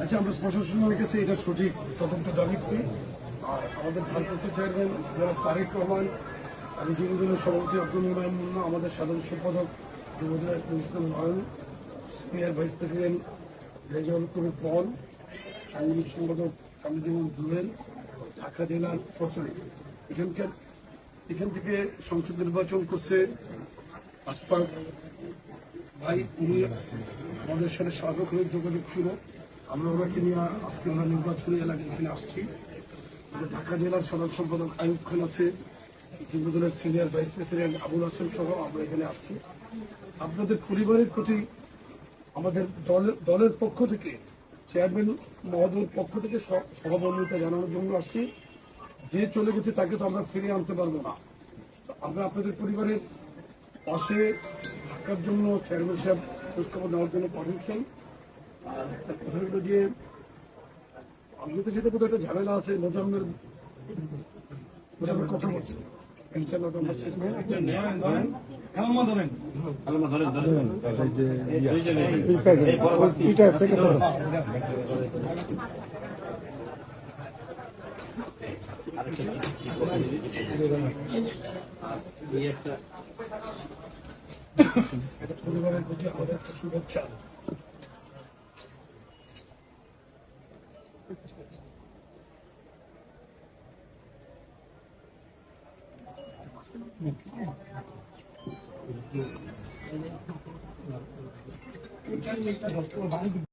আচ্ছা আমরা প্রশাসনের কাছে এটা সঠিক তদন্ত দাবি করি আর আমাদের ভারপ্রাপ্ত চেয়ারম্যান যারা তারেক রহমান আমি যুবদলের সভাপতি আব্দুল মোলায়ম মুন্না, আমাদের সাধারণ সম্পাদক যুবদলের Islam Nayan senior vice president Rezaul Kabir Pal, সাংবাদিক সম্পাদক কামিজুল জুয়েল, ঢাকা জেলার প্রচলিত এখানকার এখান থেকে সংসদ নির্বাচন করছে আশফাক ভাই, উনি আমাদের সাথে সার্বক্ষণিক যোগাযোগ ছিল। আমরা ওনাকে নিয়ে আজকে আমরা নির্বাচনী এলাকায় এখানে আসছি। ঢাকা জেলার সাধারণ সম্পাদক আয়ুব খান আছে, যুবদলের senior vice president Abul Hashem সহ আমরা এখানে আসছি। আপনাদের পরিবারের প্রতি আমাদের দলের দলের পক্ষ থেকে, চেয়ারম্যান মহোদয়ের পক্ষ থেকে সহ- সহমর্মিতা জানানোর জন্য আসছি। যে চলে গেছে তাকে তো আমরা ফিরিয়ে আনতে পারব না। আমরা আপনাদের পরিবারের পাশে থাকার জন্য চেয়ারম্যান সাহেব খোঁজখবর নেওয়ার জন্য পাঠিয়েছেন। আর একটা কথা হলো যে আপনাদের সাথে কোথাও একটা ঝামেলা আছে মোজাম্মের কথা বলছে। শেষ করে- পরিবারের প্রতি আমাদের শুভেচ্ছা